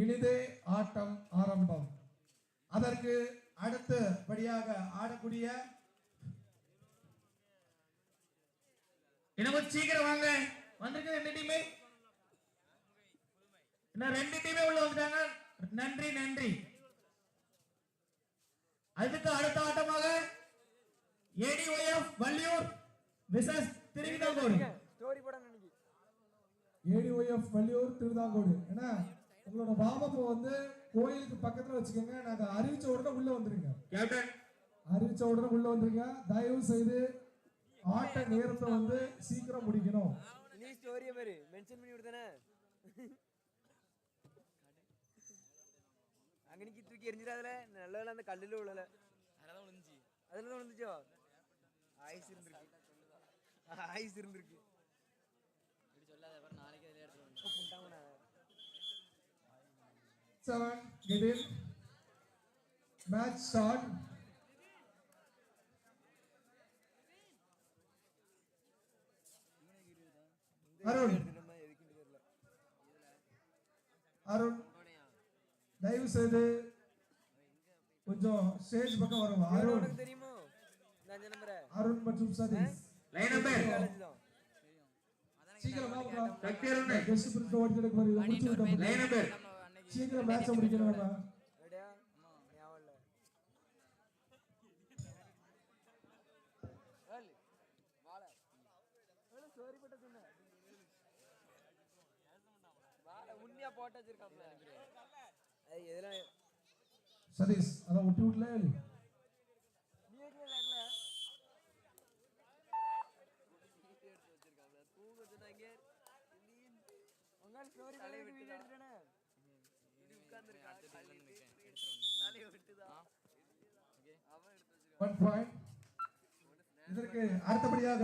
இனிதே ஆட்டம் ஆரம்பம். அதற்கு அடுத்தபடியாக ஆடக்கூடிய இன்னும் சீக்கிரம் வாங்க. வந்திருக்கு ரெண்டு டீமே இன்னும் ரெண்டு டீமே உள்ள வந்துட்டாங்க. நன்றி நன்றி. அதுக்கு அடுத்த ஆட்டமாக ADOF Valliyoor versus Thiruvithancode. ADOF Valliyoor Thiruvithancode. ஏன்னா உங்களோட வாமப்பை வந்து கோயிலுக்கு பக்கத்துல வச்சுக்கோங்க. நாங்க அறிவிச்ச உடனே உள்ள வந்துருங்க. கேப்டன். அறிவிச்ச உடனே உள்ள வந்துருங்க. தயவு செய்து ஆட்ட நேரத்தை வந்து சீக்கிரம் முடிக்கணும். நீ ஸ்டோரியை பாரு. மென்ஷன் பண்ணி விடுதானே அங்க நிக்கி தூக்கி எரிஞ்சிடாதுல நல்ல வேலை அந்த கல்லுல விழல. அதெல்லாம் விழுந்துச்சு. அதுல தான் விழுந்துச்சோ? ஆயுஸ் இருந்திருக்கு. ஆயுஸ் இருந்திருக்கு இப்படி சொல்லாத அப்புறம் நாளைக்கு அதில் எடுத்துட்டு வந்து இப்ப புண்டாமண்ணா. Get in match start Arun Arun தயவு செய்து கொஞ்சம் ஸ்டேஜ் பக்கம் வரும். அருண் அருண் மற்றும் சதீஷ். லைன் நம்பர் சீக்கிரம் சக்தி அருண். கெஸ்ட் பிரிண்ட் ஓடிட்டு நம்பர் சீக்கிரம் மேட்சை முடிக்கணும் நம்ம ரெடியா ஞாபகம் இல்ல ஏழு. வாழை. ஏழு, story போட்ட சொன்னேன். வாழை உண்மையா போட்டு வச்சிருக்காப்ல. அது எதுல சதீஷ் அதை ஒட்டி விடல நீ எங்க விளையாடல? தூங்க சொன்னாங்க. ஒன் பாயிண்ட் இதற்கு அடுத்தபடியாக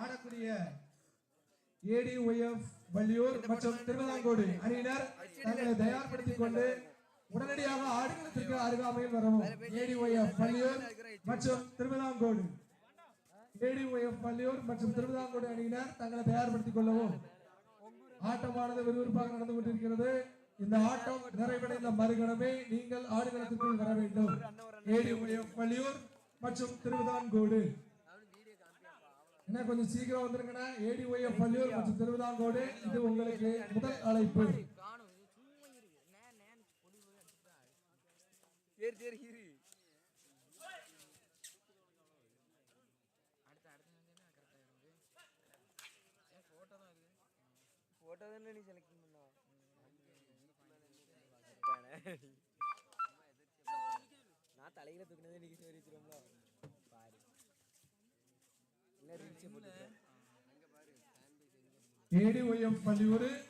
ஆடக்கூடிய ஏடிஒய்எஃப் வள்ளியூர் மற்றும் திருவிதாங்கோடு அணியினர் தங்களை தயார்படுத்திக் கொண்டு உடனடியாக ஆடுகளத்திற்கு அருகாமையில் வரவும் ஏடிஒய்எஃப் வள்ளியூர் மற்றும் திருவிதாங்கோடு ஏடிஒய்எஃப் வள்ளியூர் மற்றும் திருவிதாங்கோடு அணியினர் தங்களை தயார்படுத்திக் கொள்ளவும் ஆட்டமானது விறுவிறுப்பாக நடந்து கொண்டிருக்கிறது. இந்த ஆட்டம் நிறைவடைந்த மறுகணமே நீங்கள் ஆடுகளத்திற்குள் வர வேண்டும். ஏடிஒய்எஃப் வள்ளியூர் மற்றும் திருவிதாங்கோடு. என்ன கொஞ்சம் சீக்கிரம் வந்துருங்கண்ணா. ஏடிஒய்எஃப் வள்ளியூர் மற்றும் திருவிதாங்கோடு. இது உங்களுக்கு முதல் அழைப்பு. சரி சரி இரு அடுத்து அடுத்து வந்து கரெக்டாக இருக்கு ஏன் ஃபோட்டோ தான் இருக்குது போட்டோ தானே நீ செலக்ட் பண்ணா? நான் தலையில தூக்கினதே நீங்க சோரி வச்சிருவோம்ல. பாரு.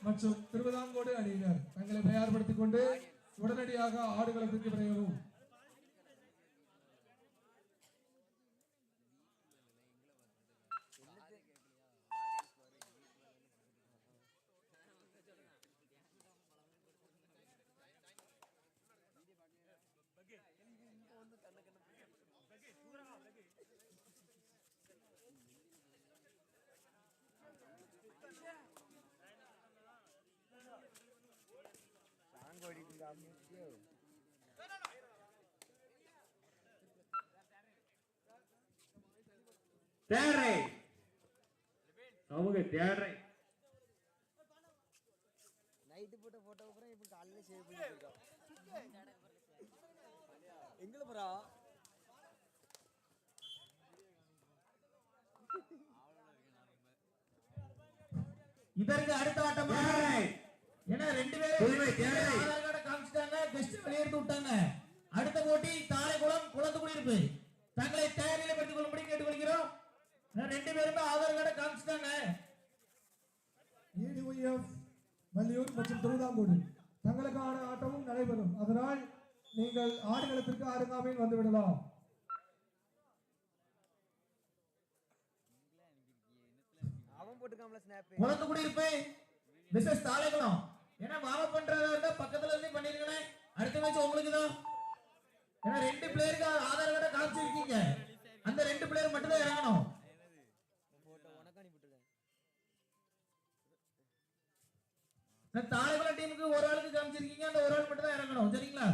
மற்றும் திருவிதாங்கோடு அணியினர் தங்களை தயார்படுத்திக் கொண்டு உடனடியாக ஆடுகளத்திற்கு விரையவும். தேர்ரை அவங்க தேர்ரை நைட்டு போட்ட போட்டோ அப்புறம் இப்போ காலையில சேவ் பண்ணிட்டு இருக்கோம் எங்களை போறா இதற்கு அடுத்த ஆட்டமா ஏன்னா ரெண்டு பேரும் காமிச்சிட்டாங்க கெஸ்ட் வெளியெடுத்து விட்டாங்க. அடுத்த போட்டி தாளைக்குளம் குளத்து குடியிருப்பு தங்களை தயாரிலைப்படுத்திக் கொள்ளும்படி ரெண்டு பேருமே ஆதார் கார்டை காமிச்சிட்டாங்க. ஏடிஒய்எஃப் வள்ளியூர் மற்றும் திருவிதாங்கோடு தங்களுக்கான ஆட்டமும் நடைபெறும். அதனால் நீங்கள் ஆடுகளத்திற்கு அருகாமையில் வந்து விடலாம். அவன் போட்டுக்காமல ஸ்னாப் மிஸ்ஸஸ் தாளைக்குளம். ஏன்னா மாமா பண்றதா பக்கத்துல இருந்து பண்ணிருக்கேன். அடுத்த மேட்ச் உங்களுக்கு தான். ஏன்னா ரெண்டு பிளேயருக்கு ஆதார் கார்டை காமிச்சிருக்கீங்க. அந்த ரெண்டு பிளேயர் மட்டும் தான் இறங்கணும். தாழைக்குளம் டீமுக்கு ஒரு ஆளுக்கு காமிச்சிருக்கீங்க அந்த ஒரு ஆள் மட்டும் தான் இறங்கணும். சரிங்களா?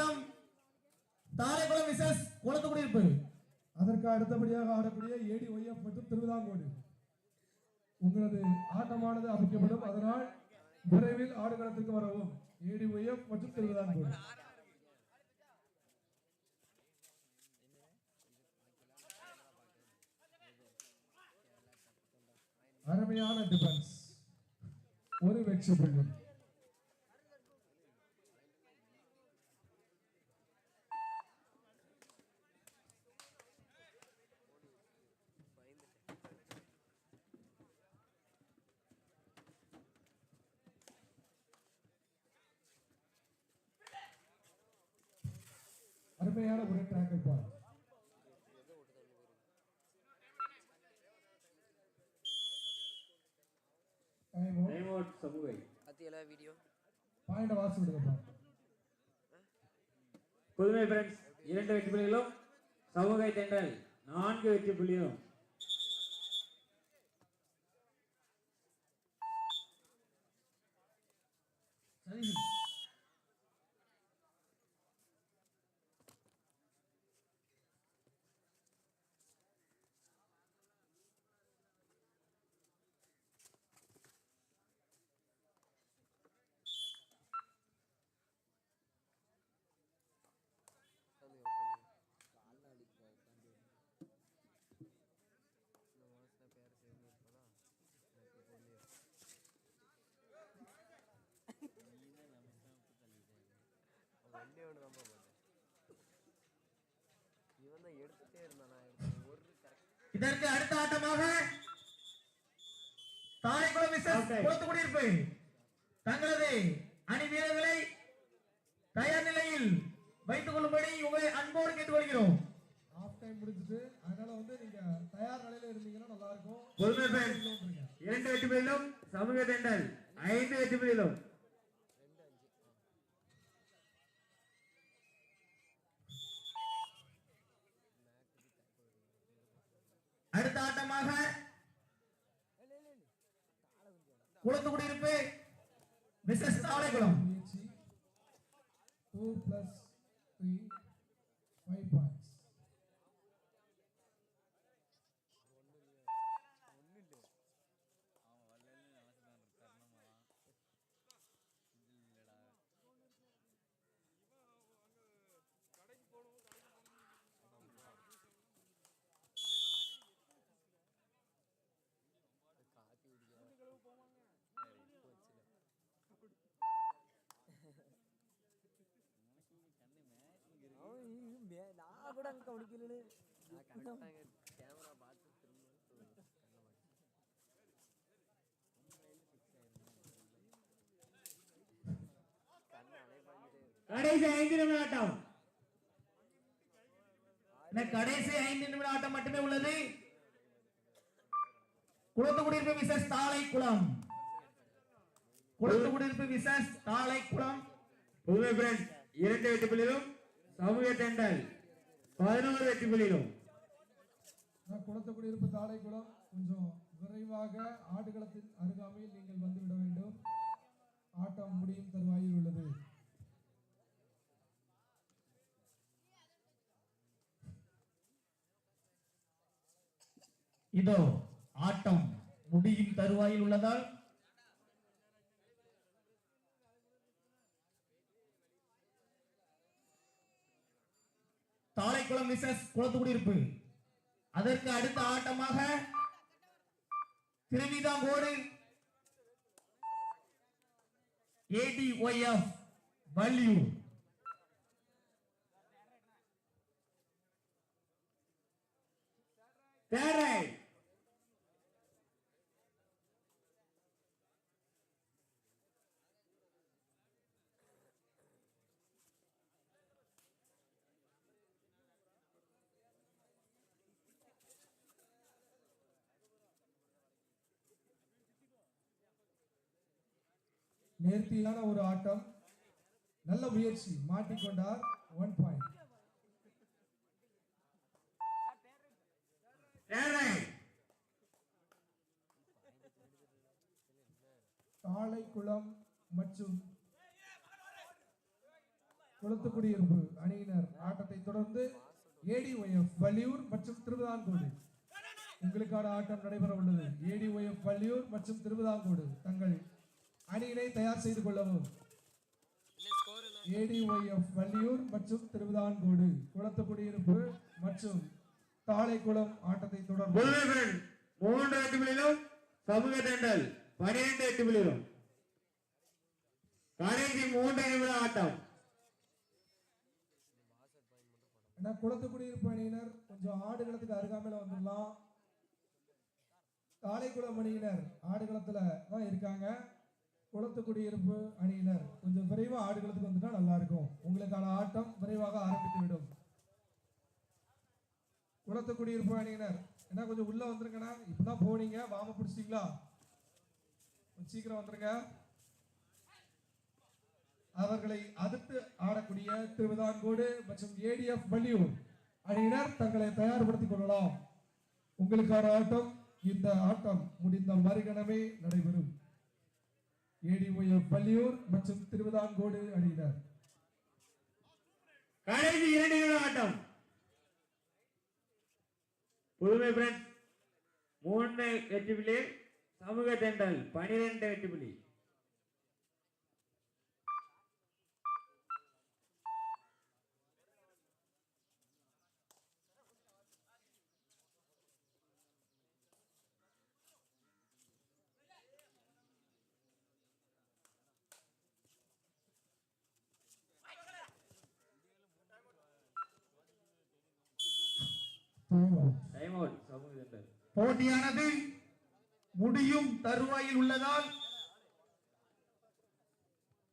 ஆட்டம். தாரைக்குளம் விசஸ் குளத்துக்குடி அதற்கு அடுத்தபடியாக ஆடக்கூடிய ஏடி ஒய்எஃப் மற்றும் திருவிதாங்கோடு. உங்களது ஆட்டமானது அமைக்கப்படும். அதனால் விரைவில் ஆடுகளத்திற்கு வரவும் ஏடி ஒய்எஃப் மற்றும் திருவிதாங்கோடு. அருமையான டிஃபென்ஸ் ஒரு வெற்றி புள்ளி அருமையான ஒரு டேக்கிள் பால் புதுமை ஃப்ரெண்ட்ஸ் இரண்டு வெற்றி புள்ளிகளும் சமூகை தென்றல் நான்கு வெற்றி புள்ளியும் இதற்கு அடுத்த ஆட்டமாக தாரைக்குளம் விசஸ் இருப்பு தங்களது அணி வீரர்களை தயார் நிலையில் வைத்துக் கொள்ளும்படி உங்களை அன்போடு கேட்டுக்கொள்கிறோம். ஆஃப் டைம் முடிஞ்சிட்டு அதனால வந்து நீங்க தயார் நிலையில இருந்தீங்கன்னா நல்லா இருக்கும். புதுமை ஃப்ரெண்ட்ஸ் இரண்டு வெற்றி புள்ளிகளும் சமூக தென்றல் ஐந்து வெற்றி புள்ளிகளும் அடுத்த ஆட்டமாக குளத்துக்குடி இருப்பு versus Tharaikulam two plus three five points கூட அங்கே கவனிக்கல கேமரா பார்த்து திரும்ப கடைசி ஐந்து நிமிட ஆட்டம். கடைசி ஐந்து நிமிட ஆட்டம் மட்டுமே உள்ளது. குளத்துக்குடி இருப்பு விசஸ் தாளைக்குளம். குளத்துக்குடி இருப்பு விசஸ் தாளைக்குளம். புதுமை ஃப்ரெண்ட்ஸ் இரண்டு வெற்றி புள்ளிகளும் சமூக தென்றல். பதினோரு வெற்றி புள்ளியிலும் நான் குளத்துக்குடி இருப்பு தாடைக்குளம். கொஞ்சம் விரைவாக ஆடுகளத்தின் அருகாமையில் நீங்கள் வந்துவிட வேண்டும். ஆட்டம் முடியும் தருவாயில் உள்ளது. இதோ ஆட்டம் முடியும் தருவாயில் உள்ளதால் தாளைக்குளம் விசஸ் குளத்துக்குடியிருப்பு அதற்கு அடுத்த ஆட்டமாக திருவிதாங்கோடு ஏடிஒய்எஃப் வள்ளியூர். தேரை நேர்த்தியான ஒரு ஆட்டம். நல்ல முயற்சி. மாட்டிக்கொண்டார். ஒன் பாயிண்ட் தேவை தாழைக்குளம் மற்றும் குளத்துக்குடியிருப்பு அணியினர். ஆட்டத்தை தொடர்ந்து ஏடிஒய்எஃப் வள்ளியூர் மற்றும் திருவிதாங்கோடு. உங்களுக்கான ஆட்டம் நடைபெற உள்ளது. ஏடிஒய்எஃப் வள்ளியூர் மற்றும் திருவிதாங்கோடு. தங்கள் அணியினை தயார் செய்து கொள்ளவும். ஏடிஒய்எஃப் வள்ளியூர் மற்றும் திருவிதாங்கோடு குளத்துக்குடியிருப்பு மற்றும் தாழைக்குளம் ஆட்டத்தை தொடர்ந்து. மூன்று எட்டு புள்ளியிலும் சமூக தெண்டல் பனிரெண்டு எட்டு புள்ளியிலும் கடைசி மூன்று நிமிட ஆட்டம். ஏன்னா குளத்துக்குடியிருப்பு அணியினர் கொஞ்சம் ஆடுகளத்துக்கு அருகாமையில வந்துடலாம். தாளைக்குளம் அணியினர் ஆடுகளத்துல தான் இருக்காங்க. குளத்துக்குடியிருப்பு அணியினர். கொஞ்சம் விரைவாக ஆடுகளத்துக்கு வந்துட்டா நல்லா இருக்கும் உங்களுக்கான ஆட்டம் விரைவாக ஆரம்பித்து விடும் குளத்துக்குடியிருப்பு அணியினர். என்ன கொஞ்சம் உள்ள வந்துருங்கண்ணா. இப்பதான் போனீங்க. வாம பிடிச்சிங்களா கொஞ்சம் சீக்கிரம் வந்துருங்க. அவர்களை அடுத்து ஆடக்கூடிய திருவிதாங்கோடு மற்றும் ஏடிஎஃப் வள்ளியூர் அணியினர் தங்களை தயார்படுத்திக் கொள்ளலாம். உங்களுக்கான ஆட்டம் இந்த ஆட்டம் முடிந்த மறுகணமே நடைபெறும். ஏடிஒய்எஃப் பள்ளியூர் மற்றும் திருவிதாங்கோடு அணியினர். கடைசி இரண்டு ஆட்டம். புதுமை பிரெண்ட்ஸ் மூன்று வெற்றி புள்ளி சமூக தெண்டல் பனிரெண்டு வெற்றி புள்ளி. போட்டியானது முடியும் தருவாயில் உள்ளதால்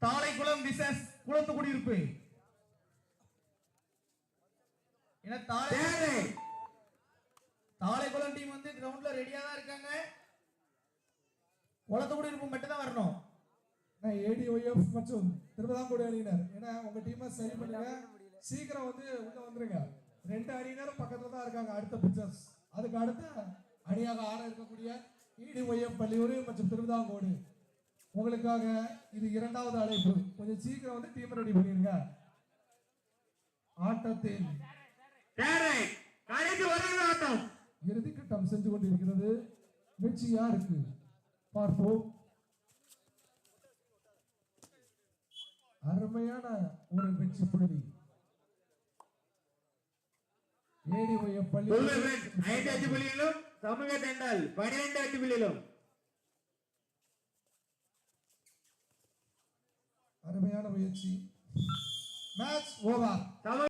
தாளைக்குளம் விசஸ் தாளை தேவை தாளைக்குளம் டீம் வந்து கிரவுண்ட்ல ரெடியா தான் இருக்காங்க. குளத்துக்குடியிருப்பு மட்டும் தான் வரணும். ஏடிஒய்எஃப் மற்றும் திருவிதாங்கோடு அணியினர். ஏன்னா உங்க டீமை சரி பண்ணுங்க சீக்கிரம் வந்து உள்ள வந்துருங்க. ரெண்டு அணியினரும் பக்கத்துல தான் இருக்காங்க அடுத்த பிக்சர்ஸ் அதுக்கு அடுத்த அணியாக ஆட இருக்கக்கூடிய ஏடிஒய்எஃப் பள்ளியூர் மற்றும் திருவிதாங்கோடு. உங்களுக்காக இது இரண்டாவது அழைப்பு. கொஞ்சம் சீக்கிரம் வந்து டீம் ரெடி பண்ணிருங்க ஆட்டத்தில் ஆட்டம். இறுதிக்கட்டம் சென்று கொண்டிருக்கிறது. வெற்றி யாருக்கு? பார்ப்போம். அருமையான ஒரு வெற்றி புள்ளி ஏடிஒய்எஃப் பள்ளி புதுமை பிரெண்ட்ஸ் ஐந்து வெற்றி புள்ளியிலும் சமூக தெண்டல் பனிரெண்டு வெற்றி புள்ளியிலும் அருமையான முயற்சி. Match over